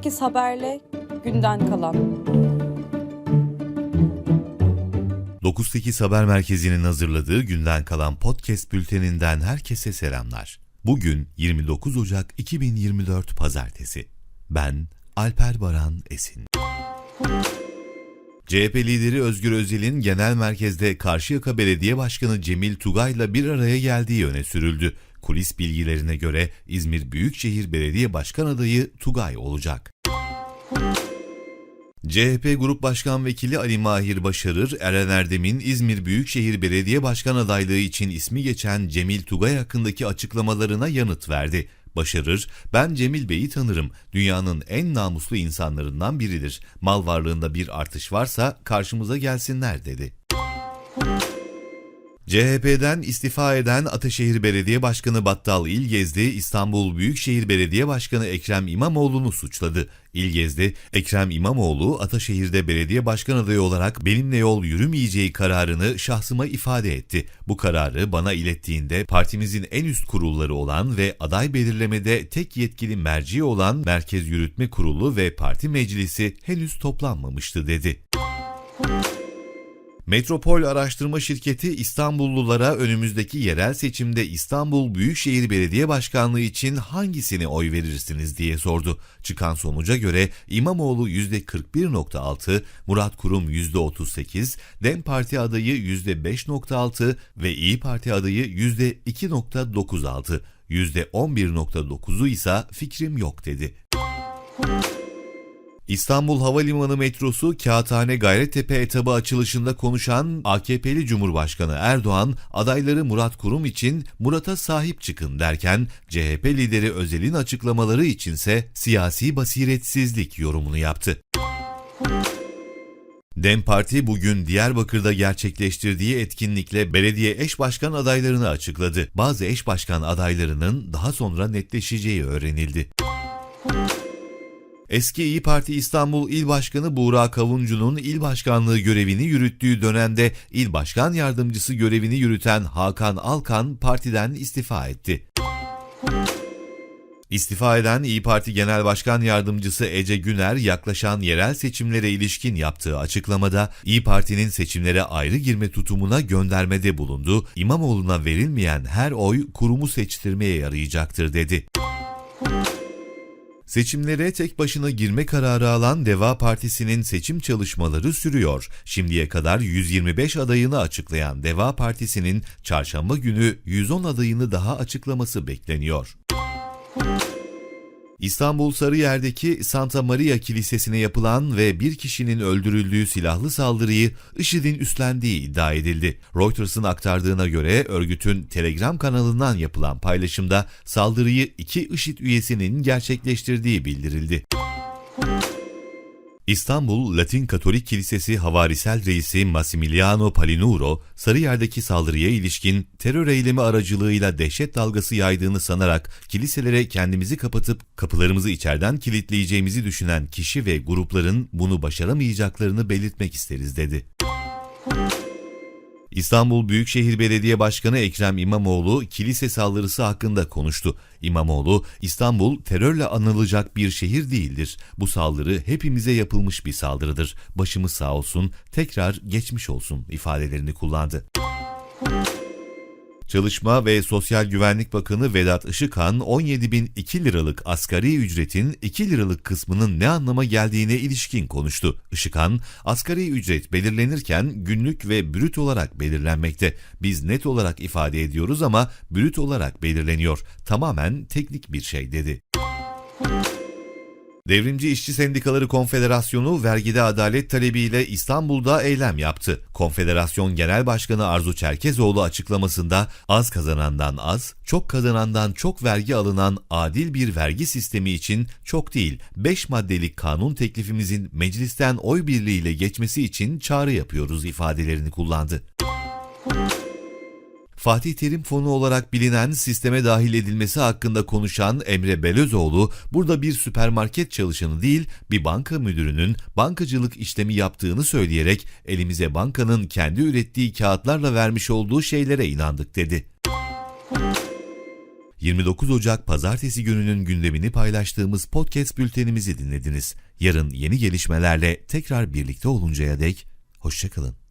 9-8 haberle günden kalan. 98 Haber Merkezi'nin hazırladığı günden kalan podcast bülteninden herkese selamlar. Bugün 29 Ocak 2024 Pazartesi. Ben Alper Baran Esin. CHP lideri Özgür Özel'in genel merkezde Karşıyaka Belediye Başkanı Cemil Tugay'la bir araya geldiği öne sürüldü. Kulis bilgilerine göre İzmir Büyükşehir Belediye Başkan adayı Tugay olacak. CHP Grup Başkan Vekili Ali Mahir Başarır, Eren Erdem'in İzmir Büyükşehir Belediye Başkan adaylığı için ismi geçen Cemil Tugay hakkındaki açıklamalarına yanıt verdi. Başarır, ben Cemil Bey'i tanırım. Dünyanın en namuslu insanlarından biridir. Mal varlığında bir artış varsa karşımıza gelsinler dedi. CHP'den istifa eden Ataşehir Belediye Başkanı Battal İlgezdi, İstanbul Büyükşehir Belediye Başkanı Ekrem İmamoğlu'nu suçladı. İlgezdi, Ekrem İmamoğlu Ataşehir'de belediye başkan adayı olarak benimle yol yürümeyeceği kararını şahsıma ifade etti. Bu kararı bana ilettiğinde partimizin en üst kurulları olan ve aday belirlemede tek yetkili merci olan Merkez Yürütme Kurulu ve Parti Meclisi henüz toplanmamıştı dedi. Metropol Araştırma Şirketi İstanbullulara önümüzdeki yerel seçimde İstanbul Büyükşehir Belediye Başkanlığı için hangisine oy verirsiniz diye sordu. Çıkan sonuca göre İmamoğlu %41.6, Murat Kurum %38, DEM Parti adayı %5.6 ve İyi Parti adayı %2.9 aldı. %11.9'u ise fikrim yok dedi. İstanbul Havalimanı metrosu Kağıthane Gayrettepe etabı açılışında konuşan AKP'li Cumhurbaşkanı Erdoğan, adayları Murat Kurum için Murat'a sahip çıkın derken CHP lideri Özel'in açıklamaları içinse siyasi basiretsizlik yorumunu yaptı. DEM Parti bugün Diyarbakır'da gerçekleştirdiği etkinlikle belediye eş başkan adaylarını açıkladı. Bazı eş başkan adaylarının daha sonra netleşeceği öğrenildi. Eski İyi Parti İstanbul İl Başkanı Buğra Kavuncu'nun il başkanlığı görevini yürüttüğü dönemde il başkan yardımcısı görevini yürüten Hakan Alkan partiden istifa etti. İstifa eden İyi Parti Genel Başkan Yardımcısı Ece Güner yaklaşan yerel seçimlere ilişkin yaptığı açıklamada İyi Parti'nin seçimlere ayrı girme tutumuna göndermede bulundu. İmamoğlu'na verilmeyen her oy kurumu seçtirmeye yarayacaktır dedi. Seçimlere tek başına girme kararı alan Deva Partisi'nin seçim çalışmaları sürüyor. Şimdiye kadar 125 adayını açıklayan Deva Partisi'nin çarşamba günü 110 adayını daha açıklaması bekleniyor. İstanbul Sarıyer'deki Santa Maria Kilisesi'ne yapılan ve bir kişinin öldürüldüğü silahlı saldırıyı IŞİD'in üstlendiği iddia edildi. Reuters'ın aktardığına göre örgütün Telegram kanalından yapılan paylaşımda saldırıyı iki IŞİD üyesinin gerçekleştirdiği bildirildi. İstanbul Latin Katolik Kilisesi Havarisel Reisi Massimiliano Palinuro, Sarıyer'deki saldırıya ilişkin terör eylemi aracılığıyla dehşet dalgası yaydığını sanarak kiliselere kendimizi kapatıp kapılarımızı içeriden kilitleyeceğimizi düşünen kişi ve grupların bunu başaramayacaklarını belirtmek isteriz dedi. İstanbul Büyükşehir Belediye Başkanı Ekrem İmamoğlu kilise saldırısı hakkında konuştu. İmamoğlu, İstanbul terörle anılacak bir şehir değildir. Bu saldırı hepimize yapılmış bir saldırıdır. Başımız sağ olsun, tekrar geçmiş olsun ifadelerini kullandı. Çalışma ve Sosyal Güvenlik Bakanı Vedat Işıkhan, 17.002 liralık asgari ücretin 2 liralık kısmının ne anlama geldiğine ilişkin konuştu. Işıkhan, asgari ücret belirlenirken günlük ve brüt olarak belirlenmekte. Biz net olarak ifade ediyoruz ama brüt olarak belirleniyor. Tamamen teknik bir şey dedi. Devrimci İşçi Sendikaları Konfederasyonu vergide adalet talebiyle İstanbul'da eylem yaptı. Konfederasyon Genel Başkanı Arzu Çerkezoğlu açıklamasında az kazanandan az, çok kazanandan çok vergi alınan adil bir vergi sistemi için çok değil 5 maddelik kanun teklifimizin meclisten oy birliğiyle geçmesi için çağrı yapıyoruz ifadelerini kullandı. Fatih Terim Fonu olarak bilinen sisteme dahil edilmesi hakkında konuşan Emre Belözoğlu, burada bir süpermarket çalışanı değil, bir banka müdürünün bankacılık işlemi yaptığını söyleyerek elimize bankanın kendi ürettiği kağıtlarla vermiş olduğu şeylere inandık dedi. 29 Ocak Pazartesi gününün gündemini paylaştığımız podcast bültenimizi dinlediniz. Yarın yeni gelişmelerle tekrar birlikte oluncaya dek hoşçakalın.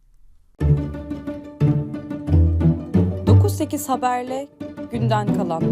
9-8 haberle günden kalan.